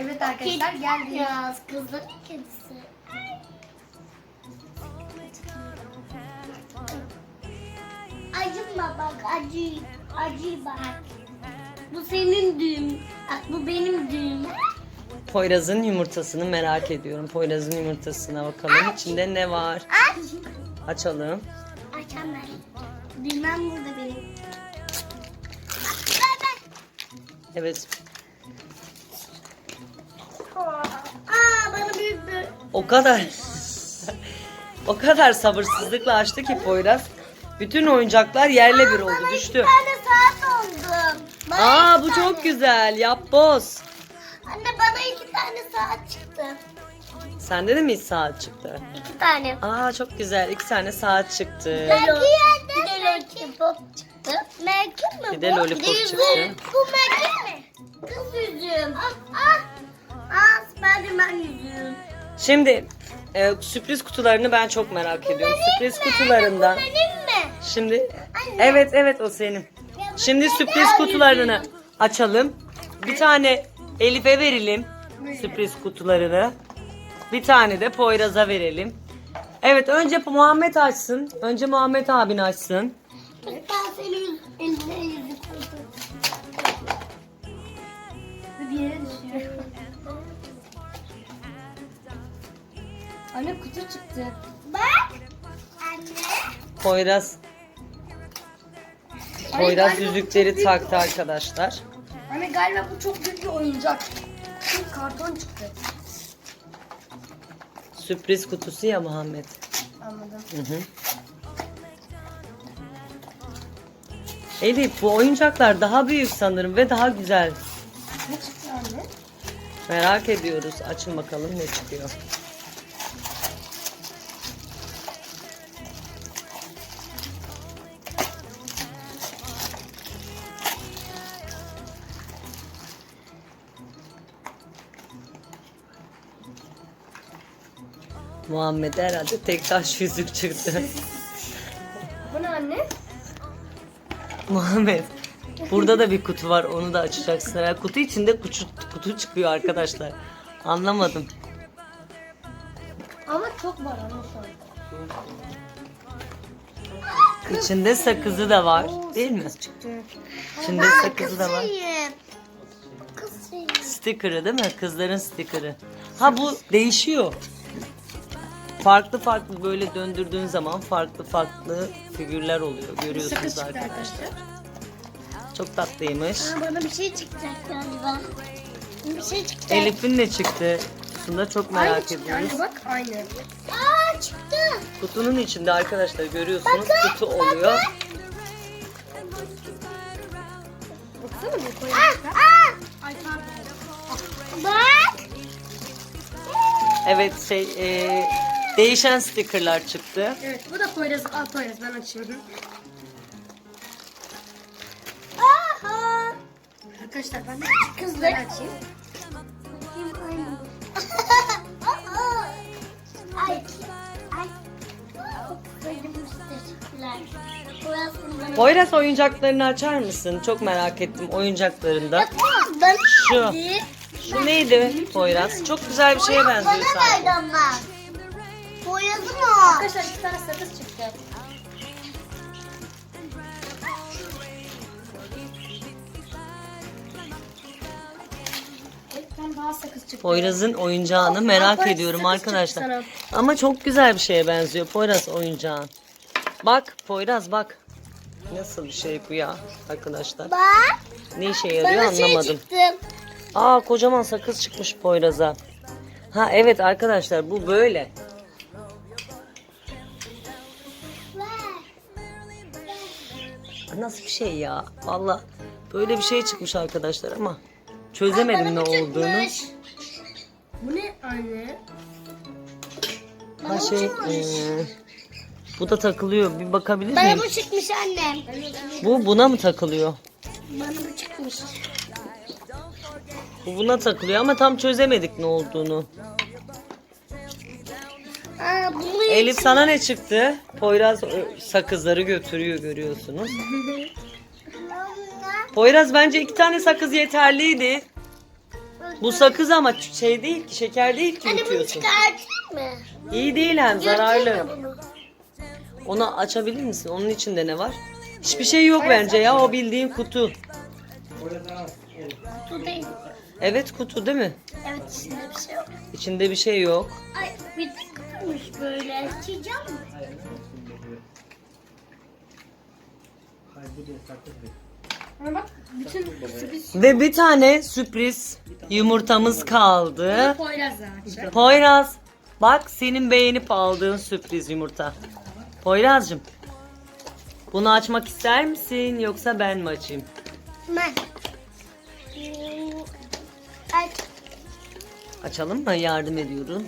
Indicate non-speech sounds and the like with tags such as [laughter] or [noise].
Evet arkadaşlar geldi. Ya kızların kedisi. Acıma bak acı. Acı bak. Bu senin düğüm. Bak bu benim düğüm. Poyraz'ın yumurtasını merak ediyorum. Poyraz'ın yumurtasına bakalım. İçinde ne var? Aç. Açalım. Açam ben. Düğmem burada benim. Evet. Aa bana büyük bir... O kadar o kadar sabırsızlıkla açtı ki Poyraz. Bütün oyuncaklar yerle bir oldu, Bana düştü. iki tane saat oldu. Bana Aa iki bu tane. çok güzel. Yap boz. Anne bana iki tane saat çıktı. Sende de mi hiç saat çıktı? İki tane. Aa çok güzel. İki tane saat çıktı. Belki yerde. Bir de lollipop çıktı. Merkür mü bu? lollipop Bir de yüzüğü. çıktı. Bu merkür mü? Kız yüzüğüm. Ah ah. Spiderman yüzüğüm. Şimdi e, sürpriz kutularını ben çok merak ediyorum. Sürpriz kutularından. Benim mi? Şimdi evet evet o senin. Şimdi sürpriz kutularını açalım. Bir tane Elif'e verelim. Sürpriz kutularını. Bir tane de Poyraz'a verelim. Evet önce Muhammed açsın. Önce Muhammed abin açsın. Ben senin eline yüzük Anne kutu çıktı. Bak. Anne. Poyraz Anne, Poyraz galiba yüzükleri çok taktı bir- arkadaşlar. Anne galiba bu çok büyük bir oyuncak. Çünkü karton çıktı. Sürpriz kutusu ya Muhammed. Anladım. Hı hı. Elif bu oyuncaklar daha büyük sanırım ve daha güzel. Ne çıktı anne? Merak ediyoruz. Açın bakalım ne çıkıyor. Muhammed herhalde tek taş yüzük çıktı. Bu ne anne? Muhammed burada da bir kutu var onu da açacaksın. herhalde. kutu içinde kutu, kutu çıkıyor arkadaşlar. Anlamadım. Ama çok var şu an. İçinde sakızı da var değil mi? Çıktı. İçinde sakızı da var. Sticker'ı değil mi? Kızların sticker'ı. Ha bu değişiyor. Farklı farklı böyle döndürdüğün zaman farklı farklı figürler oluyor. Görüyorsunuz Sakız çıktı arkadaşlar. arkadaşlar. Çok tatlıymış. Aa, bana bir şey çıkacak galiba. Bir şey çıkacak. Elif'in ne çıktı? Kutusunda çok Aynı merak çıktı ediyoruz. anne bak aynı. Aa çıktı. Kutunun içinde arkadaşlar görüyorsunuz kutu oluyor. Baksana bu Aa, koyuyorlar. aa. Ay pardon. Bak. Evet şey e, değişen stickerlar çıktı. Evet bu da Poyraz. Aa Poyraz ben açıyorum. Aha. Arkadaşlar ben de Kızlar. ben açayım. [laughs] Ay. Poyraz oyuncaklarını açar mısın? Çok merak ettim oyuncaklarında. Şu. Şu neydi Poyraz? Çok güzel bir şeye benziyor sanki. Boyadı mı? Arkadaşlar iki tane sakız çıktı. Evet, ben daha sakız çıktı. Poyraz'ın oyuncağını merak Poyraz ediyorum sakız çıktı arkadaşlar. Ama çok güzel bir şeye benziyor Poyraz oyuncağın. Bak Poyraz bak. Nasıl bir şey bu ya arkadaşlar? Bak. Ne işe yarıyor Bana şey anlamadım. çıktı. Aa kocaman sakız çıkmış Poyraz'a. Ha evet arkadaşlar bu böyle. Nasıl bir şey ya? Valla böyle bir şey çıkmış arkadaşlar ama çözemedim ne Bana olduğunu. çıkmış. Bu ne anne? Ha şey bu da takılıyor. Bir bakabilir Bana miyim? bu çıkmış annem. Bu buna mı takılıyor? Bana bu çıkmış. Bu buna takılıyor ama tam çözemedik ne olduğunu. Aa, bunu Elif sana ne çıktı? Poyraz ö, sakızları götürüyor görüyorsunuz. Poyraz bence iki tane sakız yeterliydi. Bu sakız ama şey değil ki şeker değil ki Anne bunu yutuyorsun. çıkartayım mı? İyi değil hem zararlı. Mı bunu? Onu açabilir misin? Onun içinde ne var? Hiçbir şey yok bence ya o bildiğin kutu. Kutu değil. Evet kutu değil mi? Evet içinde bir şey yok. İçinde bir şey yok. Ay bir de kutumuş böyle. Açacağım mı? Bak bütün sürpriz Ve bir tane sürpriz yumurtamız kaldı. Poyraz ağacı. Poyraz bak senin beğenip aldığın sürpriz yumurta. Poyraz'cığım bunu açmak ister misin yoksa ben mi açayım? Ben. Açalım mı? Yardım ediyorum.